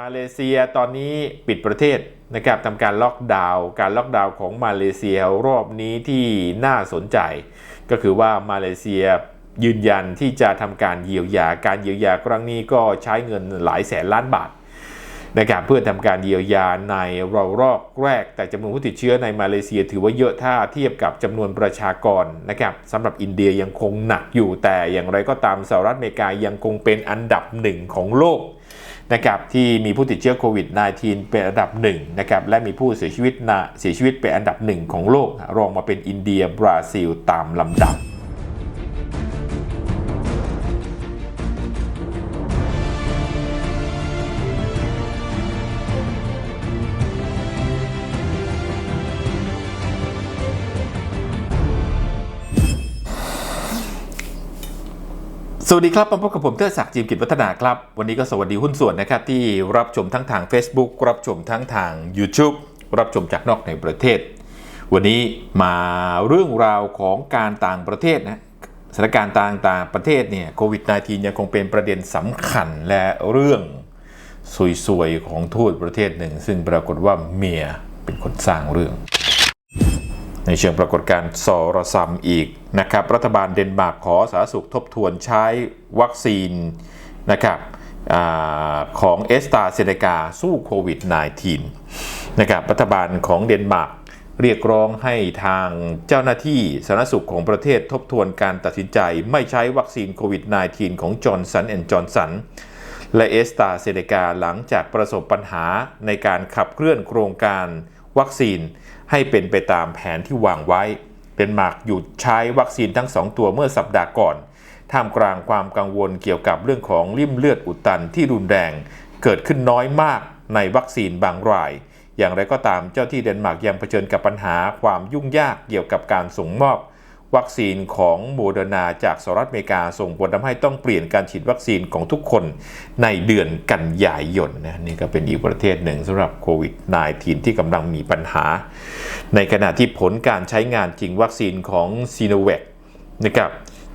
มาเลเซียตอนนี้ปิดประเทศนะครับทำการล็อกดาวน์การล็อกดาวน์ของมาเลเซียรอบนี้ที่น่าสนใจ ก็คือว่ามาเลเซียยืนยันที่จะทำการเยียวยาการเยียวยาครั้งนี้ก็ใช้เงินหลายแสนล้านบาทนะครับเพื่อทำการเยียวยาในรารอบแรก แต่จำนวนผู้ติดเชื้อในมาเลเซียถือว่าเยอะถ้าเทียบกับจำนวนประชากรนะครับสำหรับอินเดียยังคงหนักอยู่แต่อย่างไรก็ตามสหรัฐอเมริกายังคงเป็นอันดับหนึ่งของโลก นะครับที่มีผู้ติดเชื้อโควิด -19 เป็นอันดับหนึ่งนะครับและมีผู้เสียชีวิตนะเสียชีวิตเป็นอันดับหนึ่งของโลก รองมาเป็นอินเดียบราซิลตามลำดับ วัสดีครับมาพบกับผมเทิดศักดิ์จิมกิจวัฒนาครับ วันนี้ก็สวัสดีหุ้นส่วนนะครับ ที่รับชมทั้งทาง Facebook รับชมทั้งทาง YouTube รับชมจากนอกในประเทศ วันนี้มาเรื่องราวของการต่างประเทศนะสถานการณ์ต่างต่างประเทศเนี่ยโควิด -19 ยังคงเป็นประเด็นสำคัญและเรื่องสวยๆของทูตประเทศหนึ่ง ซึ่งปรากฏว่าเมียเป็นคนสร้างเรื่อง ในเชิงปรากฏการณ์สอรซัมอีกนะครับ รัฐบาลเดนมาร์กขอสาธารณสุขทบทวนใช้วัคซีนนะครับอของเอสตาเซเนกาสู้โควิด -19 นะครับรัฐบาลของเดนมาร์กเรียกร้องให้ทางเจ้าหน้าที่สาธารณสุขของประเทศทบทวนการตัดสินใจ ไม่ใช้วัคซีนโควิด -19 ของจอร์นสันแอนด์จอร์นสันและเอสตาเซเนกาหลังจากประสบปัญหาในการขับเคลื่อนโครงการวัคซีน ให้เป็นไปตามแผนที่วางไว้เดนมาร์กหยุดใช้วัคซีนทั้ง 2 ตัวเมื่อสัปดาห์ก่อน ท่ามกลางความกังวลเกี่ยวกับเรื่องของริ่มเลือดอุดตันที่รุนแรง เกิดขึ้นน้อยมากในวัคซีนบางราย อย่างไรก็ตามเจ้าที่เดนมาร์กยังเผชิญกับปัญหาความยุ่งยากเกี่ยวกับการส่งมอบ วัคซีนของโมเดอร์นาจากสหรัฐอเมริกาส่งผลทำให้ต้องเปลี่ยนการฉีดวัคซีนของทุกคนในเดือนกันยายนนะนี่ก็เป็นอีกประเทศหนึ่งสำหรับโควิด -19 ที่กำลังมีปัญหา ในขณะที่ผลการใช้งานจริงวัคซีนของซีโนแวคนะครับ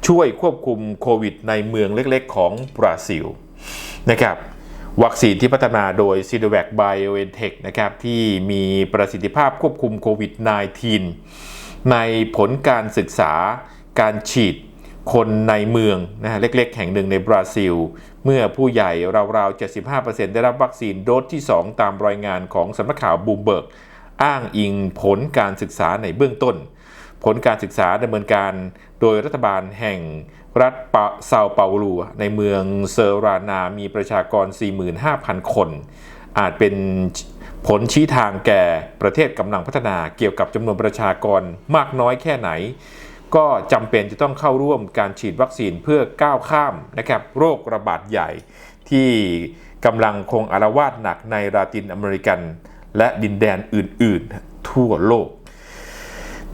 ช่วยควบคุมโควิด ในเมืองเล็กๆ ของบราซิลนะครับวัคซีนที่พัฒนาโดย s i n o v a c BioNTech นะครับที่มีประสิทธิภาพควบคุมโควิด -19 ในผลการศึกษาการฉีดคนในเมืองนะฮะเล็กๆ แห่งหนึ่งในบราซิล เมื่อผู้ใหญ่ราวๆ 75%ได้รับวัคซีนโดสที่ 2 ตามรายงานของสำนักข่าวบูมเบิร์ก อ้างอิงผลการศึกษาในเบื้องต้น ผลการศึกษาดำเนินการโดยรัฐบาลแห่งรัฐปาเซาเปาลูในเมืองเซอรานามีประชากร 45,000 คน อาจเป็น ผลชี้ทางแก่ประเทศกำลังพัฒนาเกี่ยวกับจำนวนประชากรมากน้อยแค่ไหน ก็จำเป็นจะต้องเข้าร่วมการฉีดวัคซีนเพื่อก้าวข้ามนะครับโรคระบาดใหญ่ที่กำลังคงอารวาสหนักในลาตินอเมริกัน และดินแดนอื่น ๆ ทั่วโลก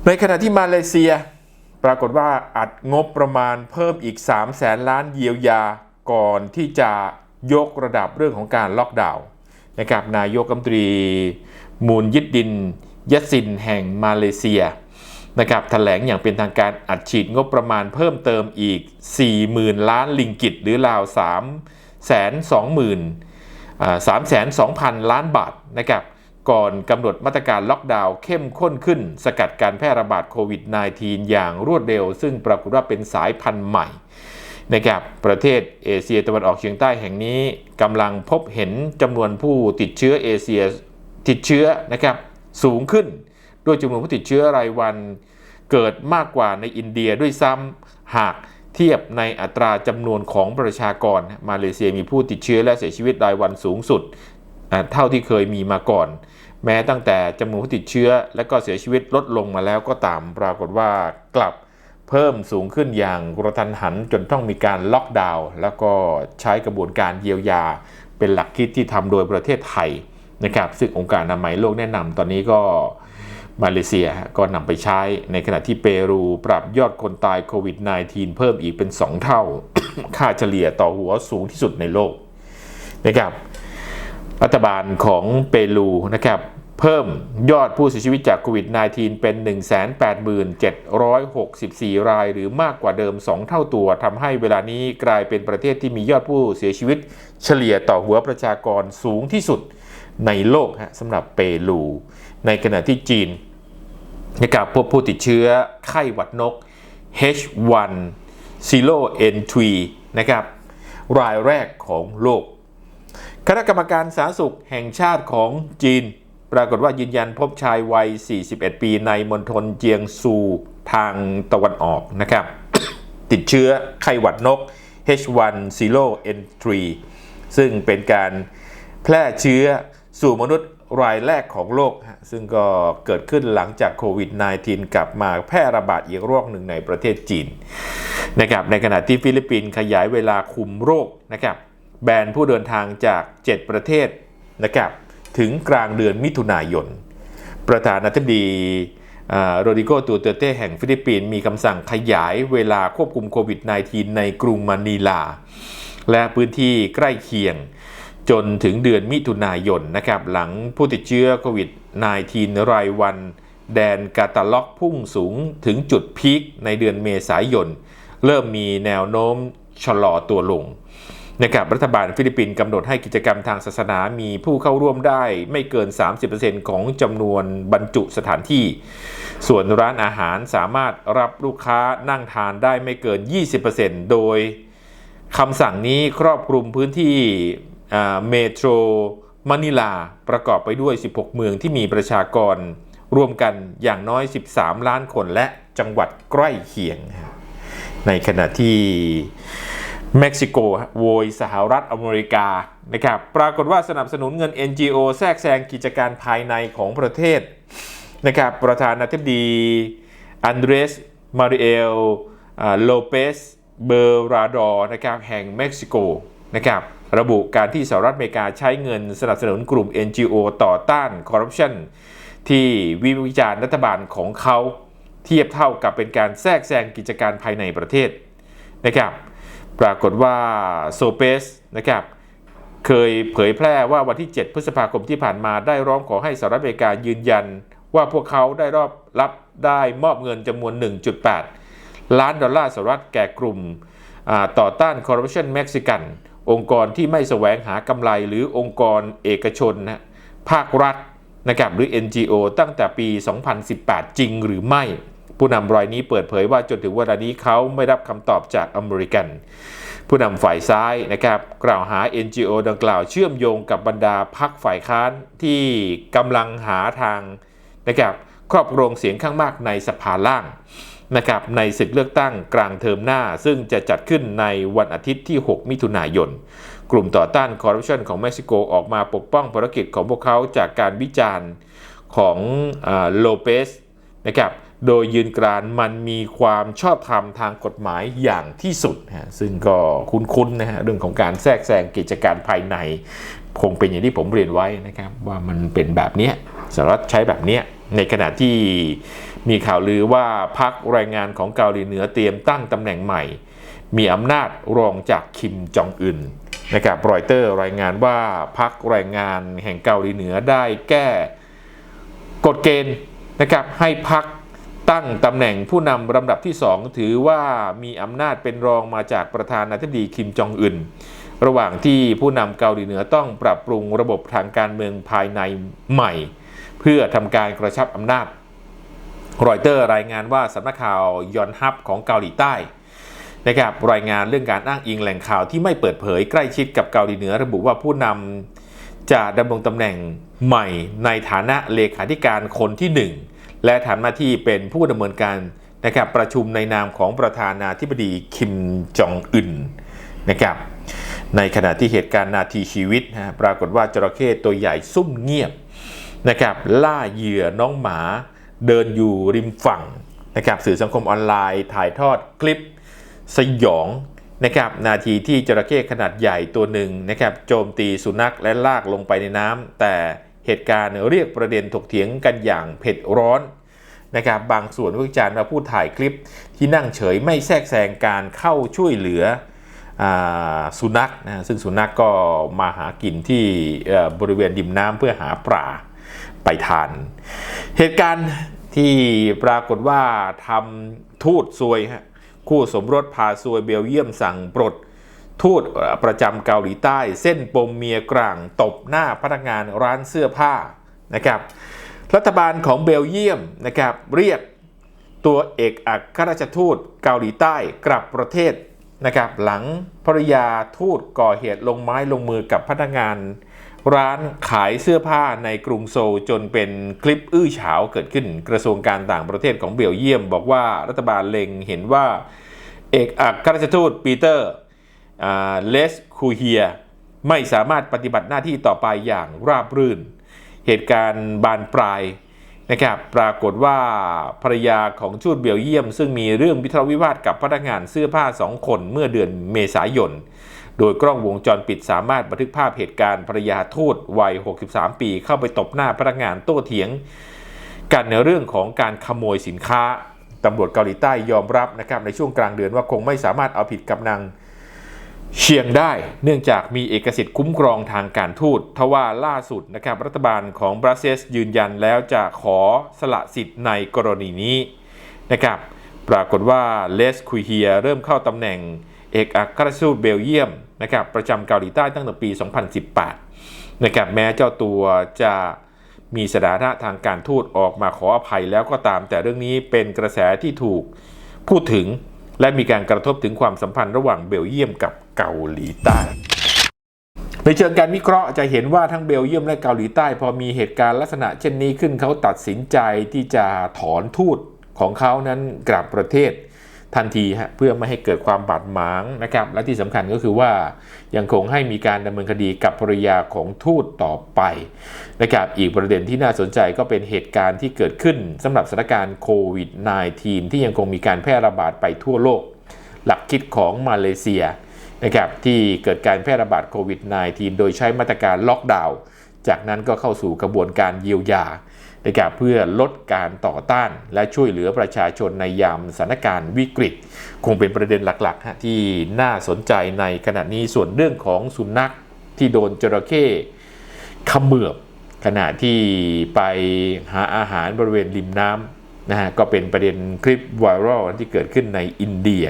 ในขณะที่มาเลเซีย ปรากฏว่าอัดงบประมาณเพิ่มอีก3แสนล้านเยียวยาก่อนที่จะยกระดับเรื่องของการล็อกดาวน์ นะครับนายกรัฐมนตรี มูลยิดดินยัสซินแห่งมาเลเซียนะครับแถลงอย่างเป็นทางการอัดฉีดงบประมาณเพิ่มเติมอีก 40,000 ล้านลิงกิตหรือราว3แสน20,000 3 2 0 0 0 ล้านบาทนะครับก่อนกำหนดมาตรการล็อกดาวน์เข้มข้นขึ้น สกัดการแพร่ระบาดโควิด -19 อย่างรวดเร็ว ซึ่งปรากฏว่าเป็นสายพันธุ์ใหม่ นะครับประเทศเอเชียตะวันออกเฉียงใต้แห่งนี้กำลังพบเห็นจำนวนผู้ติดเชื้อเอเชียติดเชื้อนะครับสูงขึ้น ด้วยจำนวนผู้ติดเชื้อรายวันเกิดมากกว่าในอินเดียด้วยซ้ำหากเทียบในอัตราจำนวนของประชากร มาเลเซียมีผู้ติดเชื้อและเสียชีวิตรายวันสูงสุด เท่าที่เคยมีมาก่อน แม้ตั้งแต่จำนวนผู้ติดเชื้อและก็เสียชีวิตลดลงมาแล้วก็ตามปรากฏว่ากลับ เพิ่มสูงขึ้นอย่างกระทันหันจนต้องมีการล็อกดาวน์แล้วก็ใช้กระบวนการเยียวยา เป็นหลักคิดที่ทำโดยประเทศไทยนะครับ ซึ่งองค์การอนามัยโลกแนะนำตอนนี้ก็มาเลเซียก็นำไปใช้ในขณะที่เปรูปรับยอดคนตายโควิด -19 เพิ่มอีกเป็น 2 เท่า ค่าเฉลี่ยต่อหัวสูงที่สุดในโลกนะครับรัฐบาลของเปรูนะครับ เพิ่มยอดผู้เสียชีวิตจากโควิด -19 เป็น 187,764 ราย หรือมากกว่าเดิม 2 เท่าตัวทำให้เวลานี้กลายเป็นประเทศที่มียอดผู้เสียชีวิต เฉลี่ยต่อหัวประชากรสูงที่สุดในโลกฮะสำหรับเปรู ในขณะที่จีนนะครับพบผู้ติดเชื้อไข้หวัดนก H1N3 นะครับรายแรกของโลก คณะกรรมการสาธารณสุขแห่งชาติของจีน ปรากฏว่ายืนยันพบชายวัย 41 ปีในมณฑลเจียงซูทางตะวันออกนะครับ ติดเชื้อไข้หวัดนก H1N3 ซึ่งเป็นการแพร่เชื้อสู่มนุษย์รายแรกของโลก ซึ่งก็เกิดขึ้นหลังจากโควิด -19 กลับมาแพร่ระบาดอีกรอบหนึ่งในประเทศจีนนะครับในขณะที่ฟิลิปปินส์ขยายเวลาคุมโรคนะครับแบนผู้เดินทางจาก 7 ประเทศนะครับ ถึงกลางเดือนมิถุนายน ประธานาธิบดีโรดิโกตูเตเต้แห่งฟิลิปปินส์มีคำสั่งขยายเวลาควบคุมโควิด -19 ในกรุงมะนิลา และพื้นที่ใกล้เคียงจนถึงเดือนมิถุนายนนะครับหลังผู้ติดเชื้อโควิด -19 รายวัน แดนกาตาล็อกพุ่งสูงถึงจุดพีคในเดือนเมษายน เริ่มมีแนวโน้มชะลอตัวลง นะครับรัฐบาลฟิลิปปินส์กำหนดให้กิจกรรมทางศาสนามีผู้เข้าร่วมได้ไม่เกิน 30%ของจำนวนบรรจุสถานที่ ส่วนร้านอาหารสามารถรับลูกค้านั่งทานได้ไม่เกิน 20%โดยคำสั่งนี้ครอบคลุมพื้นที่เมโทรมะนิลาประกอบไปด้วย 16 เมืองที่มีประชากรรวมกันอย่างน้อย 13 ล้านคนและจังหวัดใกล้เคียง ในขณะที่ เม็กซิโกโวยสหรัฐอเมริกานะครับปรากฏว่าสนับสนุนเงิน NGO แทรกแซงกิจการภายในของประเทศนะครับประธานาธิบดีอันเดรสมาริเอลโลเปสเบอร์ราดอนะครับแห่งเม็กซิโกนะครับระบุการที่สหรัฐอเมริกาใช้เงินสนับสนุนกลุ่ม NGO ต่อต้านคอร์รัปชันที่วิวิจารณ์รัฐบาลของเขาเทียบเท่ากับเป็นการแทรกแซงกิจการภายในประเทศนะครับ ปรากฏว่าโซเปสนะครับเคยเผยแพร่ว่าวันที่ 7 พฤษภาคมที่ผ่านมาได้ร้องขอให้สหรัฐอเมริกายืนยัน ว่าพวกเขาได้รอบรับได้มอบเงินจำนวน 1.8 ล้านดอลลาร์สหรัฐแก่กลุ่มต่อต้านคอร์รัปชันเม็กซิกัน องค์กรที่ไม่แสวงหากำไรหรือองค์กรเอกชนนะภาครัฐนะครับหรือ NGO ตั้งแต่ปี 2018 จริงหรือไม่ ผู้นำรายนี้เปิดเผยว่าจนถึงเวลานี้เขาไม่รับคำตอบจากอเมริกัน ผู้นำฝ่ายซ้ายนะครับกล่าวหา NGO ดังกล่าวเชื่อมโยงกับบรรดาพักฝ่ายค้านที่กำลังหาทางนะครับครอบครองเสียงข้างมากในสภาล่างนะครับในศึกเลือกตั้งกลางเทอมหน้า ซึ่งจะจัดขึ้นในวันอาทิตย์ที่ 6 มิถุนายน กลุ่มต่อต้านคอร์รัปชันของเม็กซิโกออกมาปกป้องภารกิจของพวกเขาจากการวิจารณ์ของโลเปสนะครับ โดยยืนกรานมันมีความชอบธรรมทางกฎหมายอย่างที่สุดนะซึ่งก็คุ้นๆนะฮะเรื่องของการแทรกแซงกิจการภายใน คงเป็นอย่างที่ผมเรียนไว้นะครับ ว่ามันเป็นแบบนี้สหรัฐใช้แบบนี้ในขณะที่มีข่าวลือว่าพักแรงงานของเกาหลีเหนือเตรียมตั้งตำแหน่งใหม่ มีอำนาจรองจากคิมจองอึนนะครับรอยเตอร์รายงานว่าพักแรงงานแห่งเกาหลีเหนือได้แก้กฎเกณฑ์นะครับให้พัก ตั้งตำแหน่งผู้นำลำดับที่2ถือว่ามีอำนาจเป็นรองมาจากประธานาธิบดีคิมจองอึนระหว่างที่ผู้นำเกาหลีเหนือต้องปรับปรุงระบบทางการเมืองภายในใหม่ เพื่อทำการกระชับอำนาจ รอยเตอร์รายงานว่าสำนักข่าวยอนฮับของเกาหลีใต้นะครับรายงานเรื่องการอ้างอิงแหล่งข่าวที่ไม่เปิดเผยใกล้ชิดกับเกาหลีเหนือ ระบุว่าผู้นำจะดำรงตำแหน่งใหม่ในฐานะเลขาธิการคนที่1 และทำหน้าที่เป็นผู้ดำเนินการนะครับประชุมในนามของประธานาธิบดีคิมจองอึนนะครับในขณะที่เหตุการณ์นาทีชีวิตนะปรากฏว่าจระเข้ตัวใหญ่ซุ่มเงียบนะครับล่าเหยื่อน้องหมาเดินอยู่ริมฝั่งนะครับสื่อสังคมออนไลน์ถ่ายทอดคลิปสยองนะครับนาทีที่จระเข้ขนาดใหญ่ตัวหนึ่งนะครับโจมตีสุนัขและลากลงไปในน้ำแต่ เหตุการณ์เรียกประเด็นถกเถียงกันอย่างเผ็ดร้อนนะครับบางส่วนวิจารณ์มาผู้ถ่ายคลิปที่นั่งเฉยไม่แทรกแซงการเข้าช่วยเหลืออสุนัขนะซึ่งสุนัขกก็มาหากินที่บริเวณดิมน้ำเพื่อหาปลาไปทาน เหตุการณ์ที่ปรากฏว่าทำทูตซวยฮะคู่สมรสพาซวยเบลเยียมสั่งปลด ทูตประจำเกาหลีใต้ เส้นปมเมียกลางตบหน้าพนักงานร้านเสื้อผ้านะครับ รัฐบาลของเบลเยียมนะครับเรียกตัวเอกอัครราชทูตเกาหลีใต้กลับประเทศนะครับ หลังภรรยาทูตก่อเหตุลงไม้ลงมือกับพนักงานร้านขายเสื้อผ้าในกรุงโซลจนเป็นคลิปอื้อฉาวเกิดขึ้นกระทรวงการต่างประเทศของเบลเยียม บอกว่ารัฐบาลเล็งเห็นว่า เอกอัครราชทูตปีเตอร์ เลสคูเฮียไม่สามารถปฏิบัติหน้าที่ต่อไปอย่างราบรื่น เหตุการณ์บานปลายนะครับปรากฏว่าภรรยาของทูตเบลเยียม ซึ่งมีเรื่องวิทาะวิวาทกับพนักงานเสื้อผ้าสองคนเมื่อเดือนเมษายน โดยกล้องวงจรปิดสามารถบันทึกภาพเหตุการณ์ภรรยาทูตวัย 63 ปี เข้าไปตบหน้าพนักงานโต้เถียง กันในเรื่องของการขโมยสินค้าตำรวจเกาหลีใต้ยอมรับนะครับในช่วงกลางเดือนว่าคงไม่สามารถเอาผิดกับนาง เชียงได้เนื่องจากมีเอกสิทธิ์คุ้มครองทางการทูตทว่าล่าสุดนะครับรัฐบาลของบราเซลยืนยันแล้วจะขอสละสิทธิ์ในกรณีนี้นะครับปรากฏว่าเลสคุยเฮียเริ่มเข้าตำแหน่งเอกอัครราชทูตเบลเยียมนะครับประจำเกาหลีใต้ตั้งแต่ปี 2018นะครับแม้เจ้าตัวจะมีสถานะทางการทูตออกมาขออภัยแล้วก็ตาม แต่เรื่องนี้เป็นกระแสที่ถูกพูดถึง และมีการกระทบถึงความสัมพันธ์ระหว่างเบลเยียมกับ เกาหลีใต้ ในเชิงการวิเคราะห์จะเห็นว่าทั้งเบลเยียมและเกาหลีใต้ พอมีเหตุการณ์ลักษณะเช่นนี้ขึ้นเขาตัดสินใจที่จะถอนทูตของเขานั้นกลับประเทศทันทีฮะเพื่อไม่ให้เกิดความบาดหมางนะครับ และที่สำคัญก็คือว่ายังคงให้มีการดำเนินคดีกับภรรยาของทูตต่อไปนะครับอีกประเด็นที่น่าสนใจก็เป็นเหตุการณ์ที่เกิดขึ้นสำหรับสถานการณ์โควิด -19 ที่ยังคงมีการแพร่ระบาดไปทั่วโลก หลักคิดของมาเลเซีย นะครับที่เกิดการแพร่ระบาดโควิด -19 โดยใช้มาตรการล็อกดาวน์จากนั้นก็เข้าสู่กระบวนการเยียวยานะครับเพื่อลดการต่อต้านและช่วยเหลือประชาชนในยามสถานการณ์วิกฤต คงเป็นประเด็นหลักๆ ที่น่าสนใจในขณะนี้ส่วนเรื่องของสุนัขที่โดนจระเข้ขมือบขณะที่ไปหาอาหารบริเวณริมน้ำนะฮะก็เป็นประเด็นคลิปไวรัลที่เกิดขึ้นในอินเดีย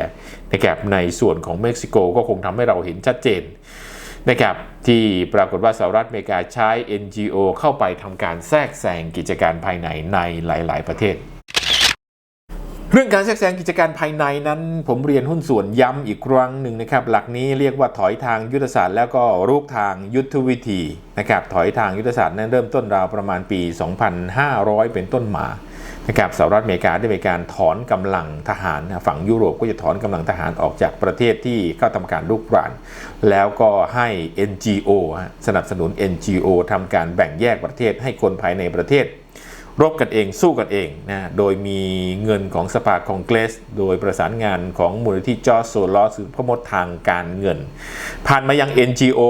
นะครับในส่วนของเม็กซิโกก็คงทำให้เราเห็นชัดเจนนะครับที่ปรากฏว่าสหรัฐอเมริกาใช้ NGO เข้าไปทำการแทรกแซงกิจการภายในในหลาย ๆ ประเทศ เรื่องการแทรกแซงกิจการภายในนั้น ผมเรียนหุ้นส่วนย้ำอีกครั้งหนึ่งนะครับ หลักนี้เรียกว่าถอยทางยุทธศาสตร์แล้วก็รุกทางยุทธวิธีนะครับถอยทางยุทธศาสตร์นั้นเริ่มต้นราวประมาณปี 2500 เป็นต้นมา นะครับสหรัฐอเมริกาได้มีการถอนกำลังทหารฝั่งยุโรปก็จะถอนกำลังทหารออกจากประเทศที่เข้าทำการลุกราน แล้วก็ให้ NGO สนับสนุน NGO ทำการแบ่งแยกประเทศให้คนภายในประเทศ รบกันเองสู้กันเองนะโดยมีเงินของสภาคองเกรส โดยประสานงานของมูลนิธิจอร์โซลอสพมดทางการเงิน ผ่านมายัง NGO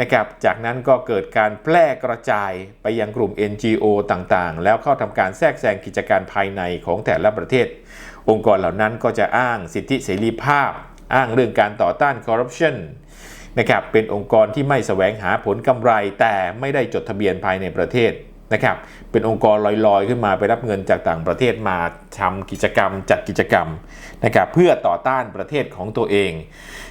นะครับ จากนั้นก็เกิดการแพร่กระจายไปยังกลุ่ม NGO ต่างๆ แล้วเข้าทำการแทรกแซงกิจการภายในของแต่ละประเทศ องค์กรเหล่านั้นก็จะอ้างสิทธิเสรีภาพ อ้างเรื่องการต่อต้านคอร์รัปชันนะครับ เป็นองค์กรที่ไม่แสวงหาผลกำไรแต่ไม่ได้จดทะเบียนภายในประเทศ นะครับเป็นองค์กรลอยๆ ขึ้นมาไปรับเงินจากต่างประเทศมาทำกิจกรรมจัดกิจกรรมนะครับเพื่อต่อต้านประเทศของตัวเอง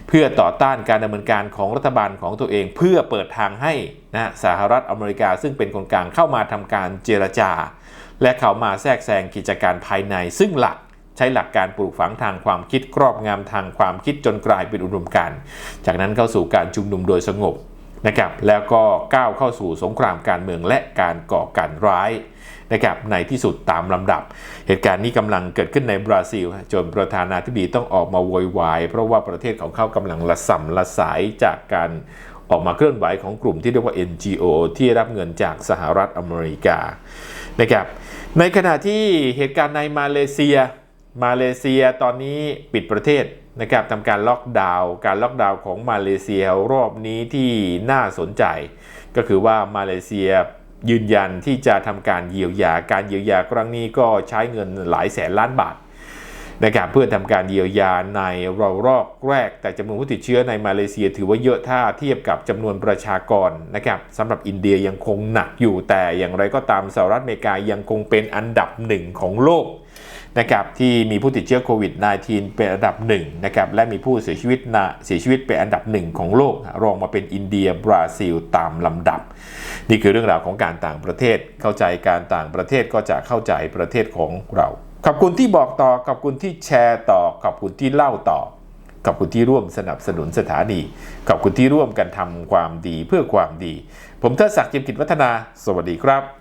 เพื่อต่อต้านการดำเนินการของรัฐบาลของตัวเอง เพื่อเปิดทางให้นะสหรัฐอเมริกาซึ่งเป็นคนกลางเข้ามาทำการเจรจา และเข้ามาแทรกแซงกิจการภายใน ซึ่งหลักใช้หลักการปลูกฝังทางความคิดครอบงำทางความคิดจนกลายเป็นอุดมการณ์จากนั้นเข้าสู่การชุมนุมโดยสงบ นะครับแล้วก็ก้าวเข้าสู่สงครามการเมืองและการก่อการร้ายนะครับในที่สุดตามลำดับ เหตุการณ์นี้กำลังเกิดขึ้นในบราซิล จนประธานาธิบดีต้องออกมาโวยวาย เพราะว่าประเทศของเขากำลังละสัมละสายจากการออกมาเคลื่อนไหวของกลุ่มที่เรียกว่า NGO ที่รับเงินจากสหรัฐอเมริกานะครับในขณะที่เหตุการณ์ในมาเลเซีย มาเลเซียตอนนี้ปิดประเทศ นะครับทำการล็อกดาวน์การล็อกดาวน์ของมาเลเซียรอบนี้ที่น่าสนใจ ก็คือว่ามาเลเซียยืนยันที่จะทำการเยียวยาการเยียวยาครั้งนี้ก็ใช้เงินหลายแสนล้านบาทนะครับเพื่อทำการเยียวยาในเรารอกแรก แต่จำนวนผู้ติดเชื้อในมาเลเซีย ถือว่าเยอะถ้าเทียบกับจำนวนประชากรนะครับสำหรับอินเดียยังคงหนักอยู่แต่อย่างไรก็ตามสหรัฐอเมริกายังคงเป็นอันดับหนึ่งของโลก นะครับที่มีผู้ติดเชื้อโควิด -19 เป็นอันดับหนึ่งนะครับและมีผู้เสียชีวิตนะเสียชีวิตเป็นอันดับหนึ่งของโลก รองมาเป็นอินเดียบราซิลตามลำดับ นี่คือเรื่องราวของการต่างประเทศเข้าใจการต่างประเทศก็จะเข้าใจประเทศของเรา ขอบคุณที่บอกต่อขอบคุณที่แชร์ต่อขอบคุณที่เล่าต่อขอบคุณที่ร่วมสนับสนุนสถานี ขอบคุณที่ร่วมกันทำความดีเพื่อความดี ผมเทิดศักดิ์เจียมกิจวัฒนา สวัสดีครับ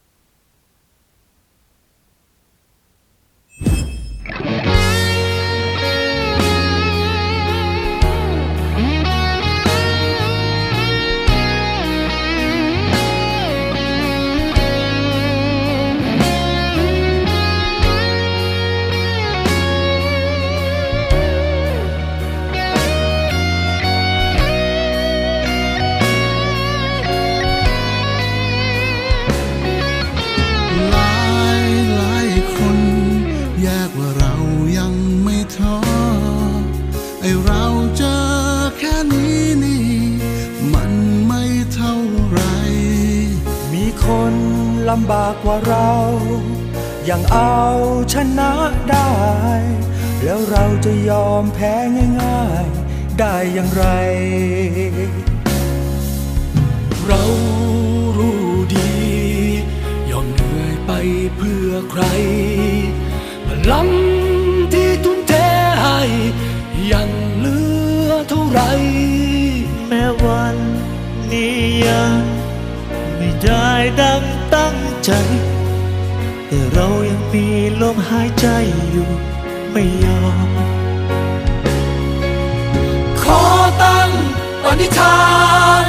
จะยอมแพ้ง่ายๆ ได้อย่างไร เรารู้ดี ยอมเหนื่อยไปเพื่อใคร พลังที่ทุ่มเทให้ยังเหลือเท่าไร แม้วันนี้ยังไม่ได้ดังตั้งใจ แต่เรายังมีลมหายใจอยู่ ไม่ยอม งปณิธาน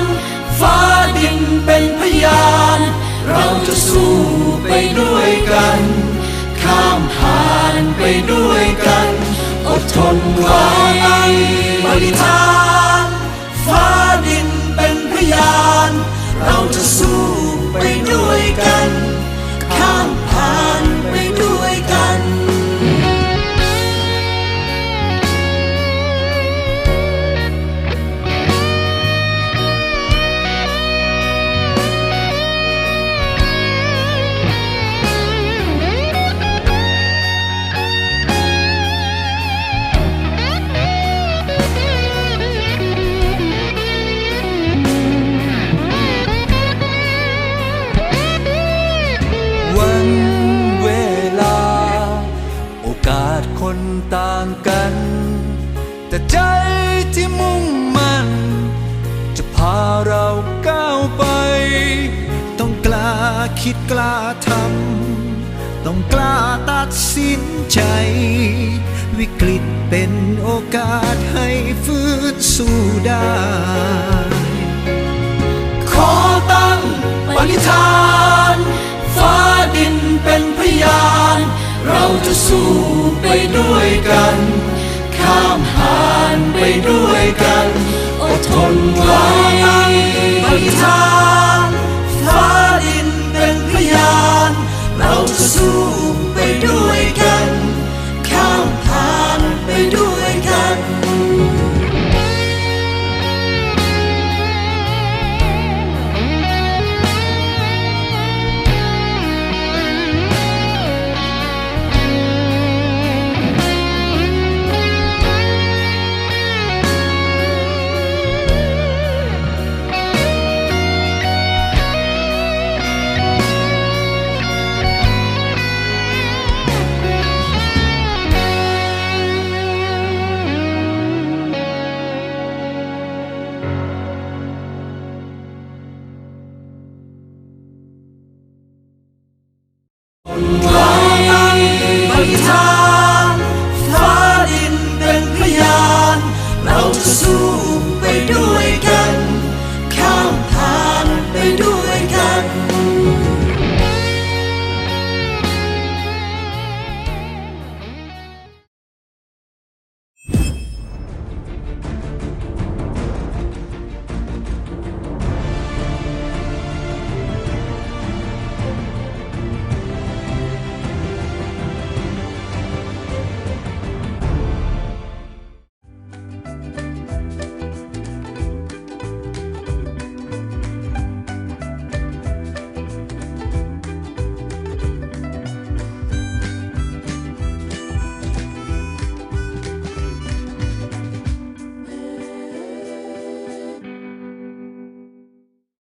ฟ้าดินเป็นพยาน เราจะสู้ไปด้วยกัน ข้ามผ่านไปด้วยกัน อดทนไว้ปณิธาน ดกล้าทำต้องกล้าตัดสินใจ วิกฤตเป็นโอกาสให้ฟื้นสู้ได้ ขอตั้งปณิธานฟ้าดินเป็นพยาน เราจะสู้ไปด้วยกัน ข้ามผ่านไปด้วยกัน อดทนไว้ปณิธาน ฟ้า